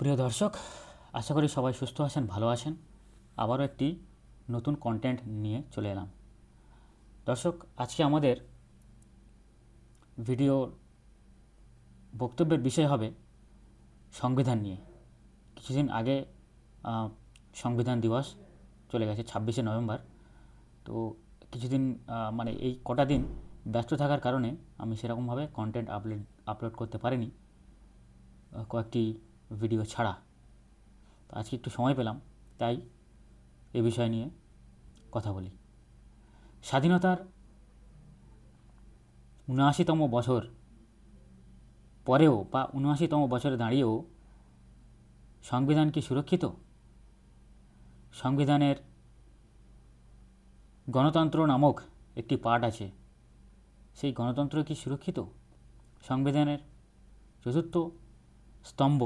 প্রিয় দর্শক, আশা করি সবাই সুস্থ আছেন, ভালো আছেন। আবারও একটি নতুন কন্টেন্ট নিয়ে চলে এলাম। দর্শক, আজকে আমাদের ভিডিও বক্তব্যের বিষয় হবে সংবিধান নিয়ে। কিছুদিন আগে সংবিধান দিবস চলে গেছে ছাব্বিশে নভেম্বর। তো কিছুদিন মানে এই কটা দিন ব্যস্ত থাকার কারণে আমি সেরকমভাবে কন্টেন্ট আপলোড আপলোড করতে পারিনি। কয়েকটি ভিডিও ছাড়া। তো আজকে একটু সময় পেলাম, তাই এ বিষয় নিয়ে কথা বলি। স্বাধীনতার উনআশিতম বছর পরেও বা উনআশিতম বছরে দাঁড়িয়েও সংবিধান কি সুরক্ষিত? সংবিধানের গণতন্ত্র নামক একটি পার্ট আছে, সেই গণতন্ত্র কি সুরক্ষিত? সংবিধানের চতুর্থ স্তম্ভ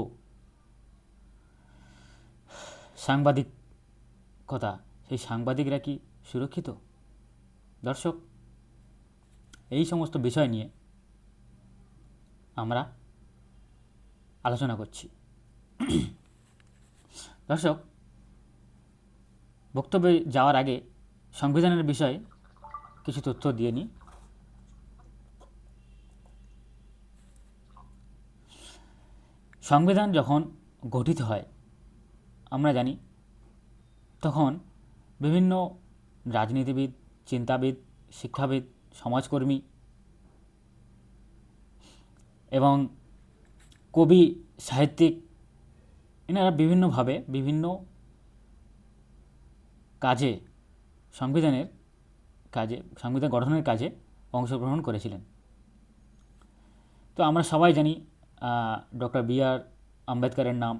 সাংবাদিকতা, সেই সাংবাদিকরা কি সুরক্ষিত? দর্শক, এই সমস্ত বিষয় নিয়ে আমরা আলোচনা করছি। দর্শক, বক্তব্যে যাওয়ার আগে সংবিধানের বিষয়ে কিছু তথ্য দিয়ে নিই। সংবিধান যখন গঠিত হয় আমরা জানি, তখন বিভিন্ন রাজনীতিবিদ, চিন্তাবিদ, শিক্ষাবিদ, সমাজকর্মী এবং কবি, সাহিত্যিক, এনারা বিভিন্নভাবে বিভিন্ন কাজে, সংবিধানের কাজে, সংবিধান গঠনের কাজে অংশগ্রহণ করেছিলেন। তো আমরা সবাই জানি ডক্টর বি আর আম্বেদকরের নাম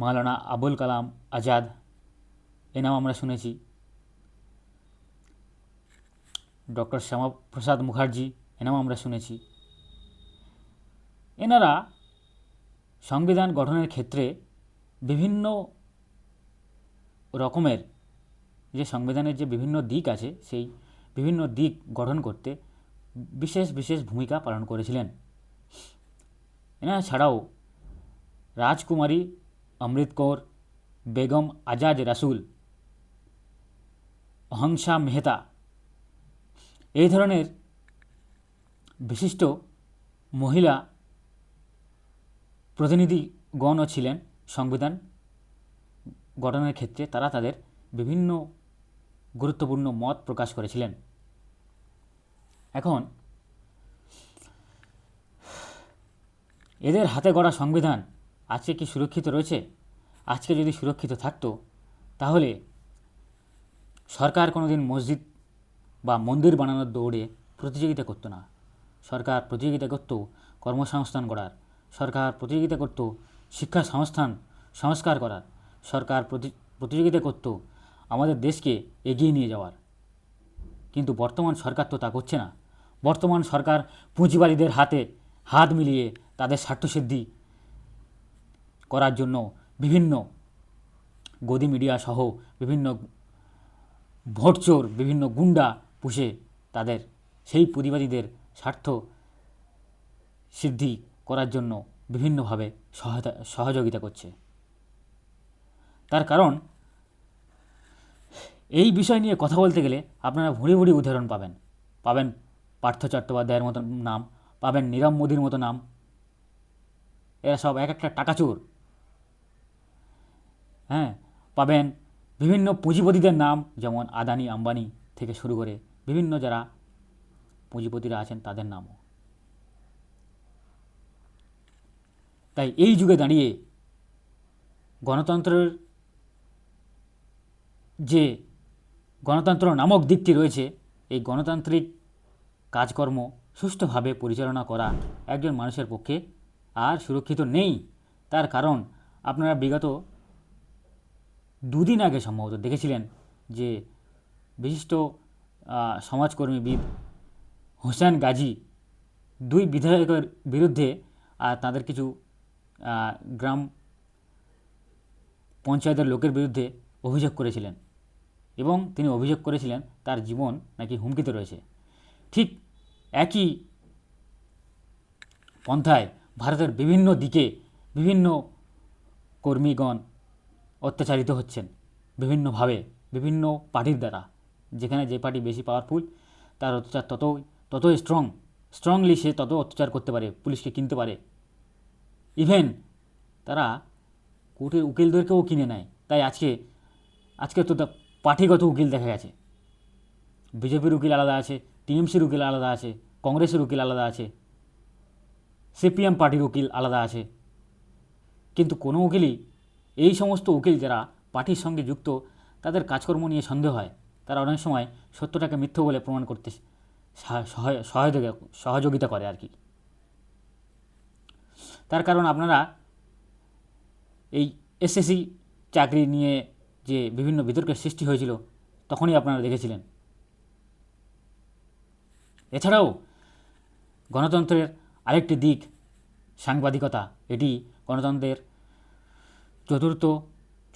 মাওলানা আবুল কালাম আজাদ, এ নাম আমরা শুনেছি। ডক্টর শ্যামাপ্রসাদ মুখার্জি, এ নাম আমরা শুনেছি। এনারা সংবিধান গঠনের ক্ষেত্রে বিভিন্ন রকমের যে সংবিধানের যে বিভিন্ন দিক আছে, সেই বিভিন্ন দিক গঠন করতে বিশেষ বিশেষ ভূমিকা পালন করেছিলেন। এনারা ছাড়াও রাজকুমারী অমৃত কৌর, বেগম আজাদ রাসুল, অহংসা মেহতা। এই ধরনের বিশিষ্ট মহিলা প্রতিনিধিগণও ছিলেন সংবিধান গঠনের ক্ষেত্রে। তারা তাদের বিভিন্ন গুরুত্বপূর্ণ মত প্রকাশ করেছিলেন। এখন এদের হাতে গড়া সংবিধান আজকে কি সুরক্ষিত রয়েছে? আজকে যদি সুরক্ষিত থাকতো, তাহলে সরকার কোনোদিন মসজিদ বা মন্দির বানানোর দৌড়ে প্রতিযোগিতা করতো না। সরকার প্রতিযোগিতা করত কর্মসংস্থান করার সরকার প্রতিযোগিতা করত শিক্ষা সংস্থান সংস্কার করার। সরকার প্রতি প্রতিযোগিতা করত আমাদের দেশকে এগিয়ে নিয়ে যাওয়ার। কিন্তু বর্তমান সরকার তো তা করছে না। বর্তমান সরকার পুঁজিবাদীদের হাতে হাত মিলিয়ে তাদের স্বার্থসিদ্ধি করার জন্য বিভিন্ন গদি মিডিয়া সহ বিভিন্ন ভোটচোর, বিভিন্ন গুন্ডা পুষে তাদের, সেই পুঁজিবাদীদের স্বার্থ সিদ্ধি করার জন্য বিভিন্নভাবে সহায়তা, সহযোগিতা করছে। তার কারণ, এই বিষয় নিয়ে কথা বলতে গেলে আপনারা ভুড়ি ভুড়ি উদাহরণ পাবেন। পাবেন পার্থ চট্টোপাধ্যায়ের মতো নাম, পাবেন নীরব মোদীর মতো নাম। এরা সব এক একটা টাকাচোর। হ্যাঁ পাবেন বিভিন্ন পুঁজিপতিদের নাম, যেমন আদানি আম্বানি থেকে শুরু করে বিভিন্ন যারা পুঁজিপতিরা আছেন তাদের নামও। তাই এই যুগে দাঁড়িয়ে গণতন্ত্রের যে গণতন্ত্র নামক দিকটি রয়েছে, এই গণতান্ত্রিক কাজকর্ম সুষ্ঠুভাবে পরিচালনা করা একজন মানুষের পক্ষে আর সুরক্ষিত নেই। তার কারণ, আপনারা বিগত দুদিন আগে সম্ভবত দেখেছিলেন যে বিশিষ্ট সমাজকর্মীবিদ হোসেন গাজী দুই বিধায়কের বিরুদ্ধে আর তাদের কিছু গ্রাম পঞ্চায়েতের লোকের বিরুদ্ধে অভিযোগ করেছিলেন এবং তিনি অভিযোগ করেছিলেন তার জীবন নাকি হুমকিতে রয়েছে। ঠিক একই পন্থায় ভারতের বিভিন্ন দিকে বিভিন্ন কর্মীগণ অত্যাচারিত হচ্ছেন বিভিন্নভাবে, বিভিন্ন পার্টির দ্বারা। যেখানে যে পার্টি বেশি পাওয়ারফুল তার অত্যাচার তত তত স্ট্রং স্ট্রংলি সে তত অত্যাচার করতে পারে, পুলিশকে কিনতে পারে। ইভেন তারা কোর্টের উকিলদেরকেও কিনে নেয়। তাই আজকে আজকে তো পার্টিগত উকিল দেখা গেছে। বিজেপির উকিল আলাদা আছে, টিএমসির উকিল আলাদা আছে, কংগ্রেসের উকিল আলাদা আছে, সিপিএম পার্টির উকিল আলাদা আছে। কিন্তু কোনো উকিলই এই সমস্ত উকিল যারা পার্টির সঙ্গে যুক্ত, তাদের কাজকর্ম নিয়ে সন্দেহ হয়। তারা অনেক সময় সত্যটাকে মিথ্য বলে প্রমাণ করতে সহযোগিতা সহযোগিতা করে আর কি। তার কারণ আপনারা এই এসএসসি চাকরি নিয়ে যে বিভিন্ন বিতর্কের সৃষ্টি হয়েছিল, তখনই আপনারা দেখেছিলেন। এছাড়াও গণতন্ত্রের আরেকটি দিক, সাংবাদিকতা, এটি গণতন্ত্রের চতুর্থ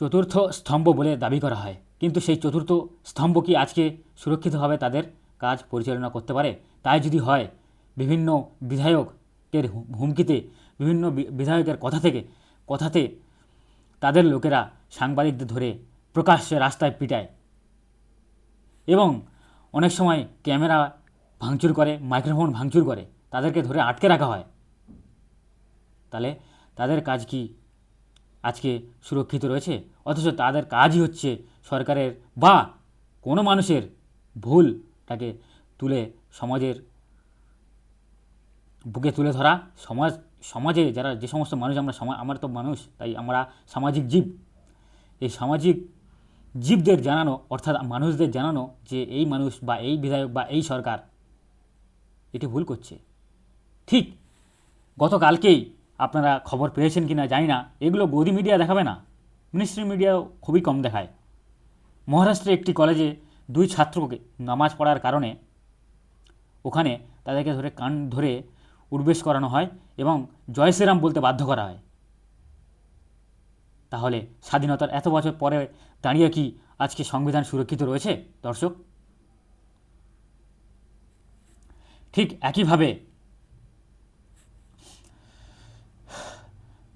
চতুর্থ স্তম্ভ বলে দাবি করা হয়। কিন্তু সেই চতুর্থ স্তম্ভ কি আজকে সুরক্ষিতভাবে তাদের কাজ পরিচালনা করতে পারে? তাই যদি হয়, বিভিন্ন বিধায়কের হুমকিতে, বিভিন্ন বিধায়কের কথা থেকে, কথাতে তাদের লোকেরা সাংবাদিকদের ধরে প্রকাশ্যে রাস্তায় পিটায় এবং অনেক সময় ক্যামেরা ভাঙচুর করে, মাইক্রোফোন ভাঙচুর করে, তাদেরকে ধরে আটকে রাখা হয়। তাহলে তাদের কাজ কি আজকে সুরক্ষিত রয়েছে, অথচ তাদের কাজই হচ্ছে সরকারের বা কোনো মানুষের ভুলটাকে তুলে সমাজের বুকে তুলে ধরা। সমাজ, সমাজে যারা যে সমস্ত মানুষ, আমরা সমাজ আমরা তো মানুষ, তাই আমরা সামাজিক জীব। এই সামাজিক জীবদের জানানো, অর্থাৎ মানুষদের জানানো যে এই মানুষ বা এই বিধায়ক বা এই সরকার, এটি ভুল করছে। ঠিক গতকালকেই আপনারা খবর পেয়েছেন কি না জানি না। এগুলো গদি মিডিয়া দেখাবে না। মিনিস্ট্রি মিডিয়াও খুবই কম দেখায়। মহারাষ্ট্রে একটি কলেজে দুই ছাত্রকে নামাজ পড়ার কারণে ওখানে তাদেরকে ধরে কান ধরে উর্বেশ করানো হয় এবং জয় শ্রীরাম বলতে বাধ্য করা হয়। তাহলে স্বাধীনতার এত বছর পরে দাঁড়িয়ে কি আজকে সংবিধান সুরক্ষিত রয়েছে, দর্শক? ঠিক একইভাবে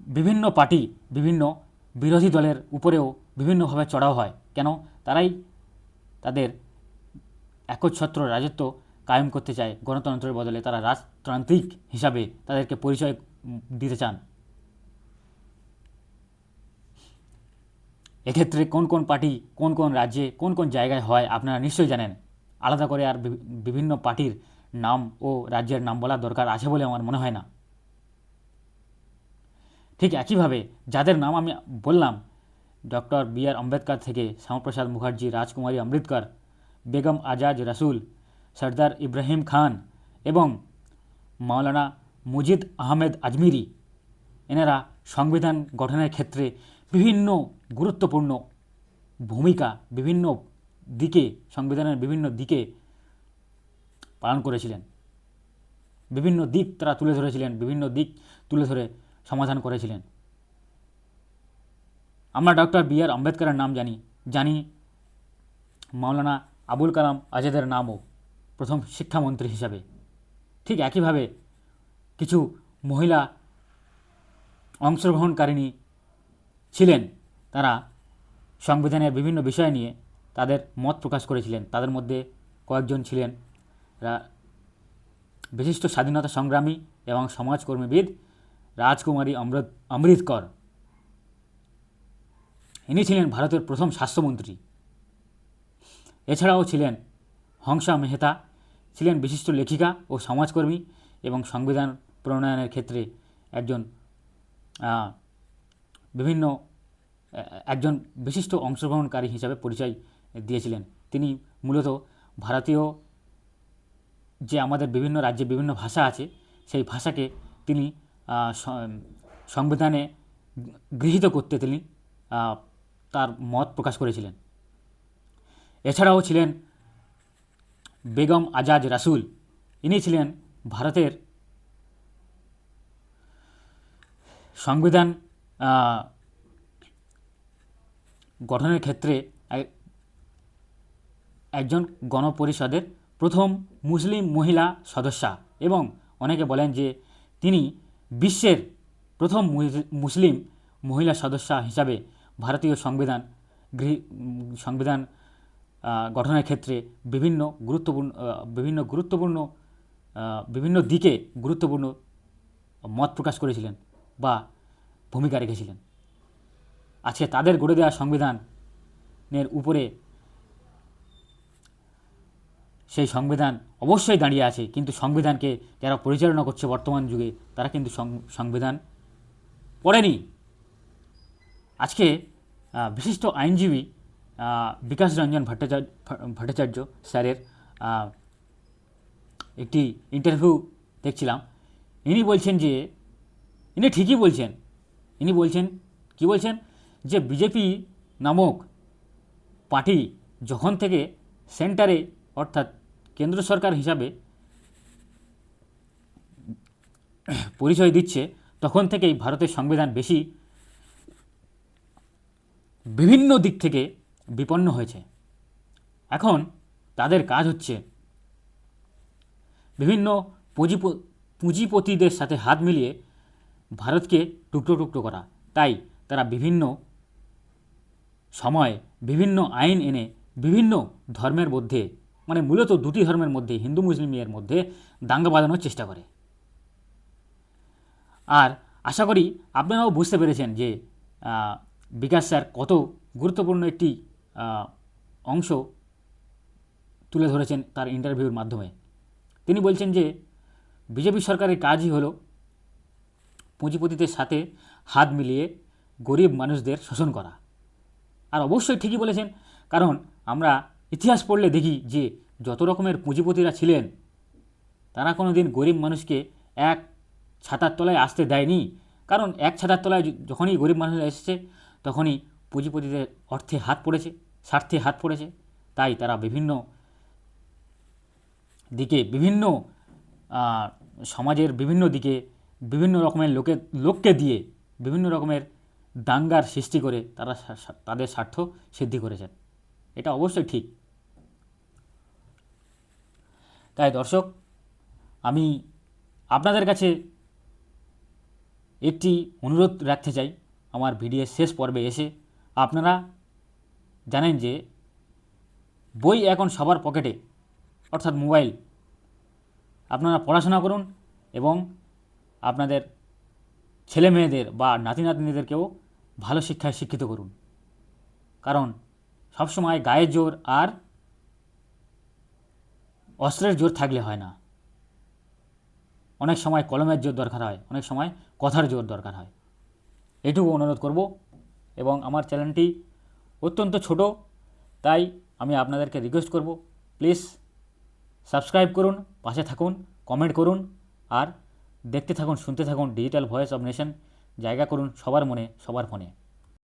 বিভিন্ন পার্টি, বিভিন্ন বিরোধী দলের উপরেও বিভিন্নভাবে চড়াও হয়। কেন? তারাই তাদের একচ্ছত্র রাজত্ব কায়েম করতে চায় গণতন্ত্রের বদলে। তারা রাজতান্ত্রিক হিসাবে তাদেরকে পরিচয় দিতে চান। এক্ষেত্রে কোন কোন পার্টি কোন কোন রাজ্যে কোন কোন জায়গায় হয় আপনারা নিশ্চয়ই জানেন। আলাদা করে আর বিভি- বিভিন্ন পার্টির নাম ও রাজ্যের নাম বলার দরকার আছে বলে আমার মনে হয় না। ঠিক একইভাবে যাদের নাম আমি বললাম, ডক্টর বি আর আম্বেদকর থেকে শ্যামাপ্রসাদ মুখার্জি, রাজকুমারী অমৃতকর, বেগম আজাজ রাসুল, সর্দার ইব্রাহিম খান এবং মাওলানা মুজিদ আহমেদ আজমিরি। এনারা সংবিধান গঠনের ক্ষেত্রে বিভিন্ন গুরুত্বপূর্ণ ভূমিকা, বিভিন্ন দিকে, সংবিধানের বিভিন্ন দিকে পালন করেছিলেন। বিভিন্ন দিক তারা তুলে ধরেছিলেন, বিভিন্ন দিক তুলে ধরে সমাধান করেছিলেন। আমরা ডক্টর বি আর আম্বেদকরের নাম জানি। জানি মাওলানা আবুল কালাম আজাদের নামও প্রথম শিক্ষামন্ত্রী হিসাবে। ঠিক একইভাবে কিছু মহিলা অংশগ্রহণকারিণী ছিলেন। তারা সংবিধানের বিভিন্ন বিষয় নিয়ে তাদের মত প্রকাশ করেছিলেন। তাদের মধ্যে কয়েকজন ছিলেন। বিশিষ্ট স্বাধীনতা সংগ্রামী এবং সমাজকর্মীবিদ রাজকুমারী অমৃত অমৃতকর ইনি ছিলেন ভারতের প্রথম স্বাস্থ্যমন্ত্রী। এছাড়াও ছিলেন হংসা মেহতা, ছিলেন বিশিষ্ট লেখিকা ও সমাজকর্মী এবং সংবিধান প্রণয়নের ক্ষেত্রে একজন বিভিন্ন একজন বিশিষ্ট অংশগ্রহণকারী হিসাবে পরিচয় দিয়েছিলেন। তিনি মূলত ভারতীয় যে আমাদের বিভিন্ন রাজ্যে বিভিন্ন ভাষা আছে, সেই ভাষাকে তিনি সংবিধানে গৃহীত করতে তিনি তার মত প্রকাশ করেছিলেন। এছাড়াও ছিলেন বেগম আজাজ রাসুল। ইনি ছিলেন ভারতের সংবিধান গঠনের ক্ষেত্রে একজন গণপরিষদের প্রথম মুসলিম মহিলা সদস্যা। এবং অনেকে বলেন যে তিনি বিশ্বের প্রথম মুস- মুসলিম মহিলা সদস্য হিসাবে ভারতীয় সংবিধান সংবিধান গঠনের ক্ষেত্রে বিভিন্ন গুরুত্বপূর্ণ বিভিন্ন গুরুত্বপূর্ণ বিভিন্ন দিকে গুরুত্বপূর্ণ মত প্রকাশ করেছিলেন বা ভূমিকা রেখেছিলেন। আজকে তাদের গড়ে দেওয়া সংবিধানের উপরে সেই সংবিধান অবশ্যই দাঁড়িয়ে আছে, কিন্তু সংবিধানকে যারা পরিচালনা করছে বর্তমান যুগে, তারা কিন্তু সংবিধান পড়েনি। আজকে বিশিষ্ট আইনজীবী বিকাশ রঞ্জন ভট্টাচার্য ভট্টাচার্য স্যারের একটি ইন্টারভিউ দেখছিলাম। ইনি বলছেন যে, ইনি ঠিকই বলছেন, ইনি বলছেন, কি বলছেন? যে বিজেপি নামক পার্টি যখন থেকে সেন্টারে, অর্থাৎ কেন্দ্র সরকার হিসাবে পরিচয় দিচ্ছে, তখন থেকেই ভারতের সংবিধান বেশি বিভিন্ন দিক থেকে বিপন্ন হয়েছে। এখন তাদের কাজ হচ্ছে বিভিন্ন পুঁজিপ- পুঁজিপতিদের সাথে হাত মিলিয়ে ভারতকে টুকরো টুকরো করা। তাই তারা বিভিন্ন সময় বিভিন্ন আইন এনে বিভিন্ন ধর্মের মধ্যে মানে মূলত দুটি ধর্মের মধ্যে, হিন্দু মুসলিমের মধ্যে দাঙ্গা বাঁধানোর চেষ্টা করে। আর আশা করি আপনারাও বুঝতে পেরেছেন যে বিকাশ স্যার কত গুরুত্বপূর্ণ একটি অংশ তুলে ধরেছেন তার ইন্টারভিউর মাধ্যমে। তিনি বলছেন যে, বিজেপি সরকারের কাজই হলো পুঁজিপতিদের সাথে হাত মিলিয়ে গরিব মানুষদের শোষণ করা। আর অবশ্যই ঠিকই বলেছেন, কারণ আমরা ইতিহাস পড়লে দেখি যে যত রকমের পুঁজিপতিরা ছিলেন, তারা কোনো দিন গরিব মানুষকে এক ছাতার তলায় আসতে দেয়নি। কারণ এক ছাতার তলায় যখনই গরিব মানুষ এসেছে, তখনই পুঁজিপতিদের অর্থে হাত পড়েছে, স্বার্থে হাত পড়েছে। তাই তারা বিভিন্ন দিকে, বিভিন্ন সমাজের বিভিন্ন দিকে বিভিন্ন রকমের লোকে, লোককে দিয়ে বিভিন্ন রকমের দাঙ্গার সৃষ্টি করে তারা তাদের স্বার্থ সিদ্ধি করেছেন। এটা অবশ্যই ঠিক। তাই দর্শক, আমি আপনাদের কাছে একটি অনুরোধ রাখতে চাই। আমার ভিডিওর শেষ পর্বে এসে আপনারা জানেন যে বই এখন সবার পকেটে, অর্থাৎ মোবাইল। আপনারা পড়াশোনা করুন এবং আপনাদের ছেলে মেয়েদের বা নাতি নাতনিদেরকেও ভালো শিক্ষায় শিক্ষিত করুন। কারণ সবসময় গায়ের জোর আর অস্ত্রের জোর থাকলে হয় না। অনেক সময় কলমের জোর দরকার হয়, অনেক সময় কথার জোর দরকার হয়। এটুকু অনুরোধ করব এবং আমার চ্যানেলটি অত্যন্ত ছোট, তাই আমি আপনাদেরকে রিকোয়েস্ট করব প্লিজ সাবস্ক্রাইব করুন, পাশে থাকুন কমেন্ট করুন, আর দেখতে থাকুন, শুনতে থাকুন ডিজিটাল ভয়েস অব নেশন জায়গা করুন সবার মনে, সবার ফোনে।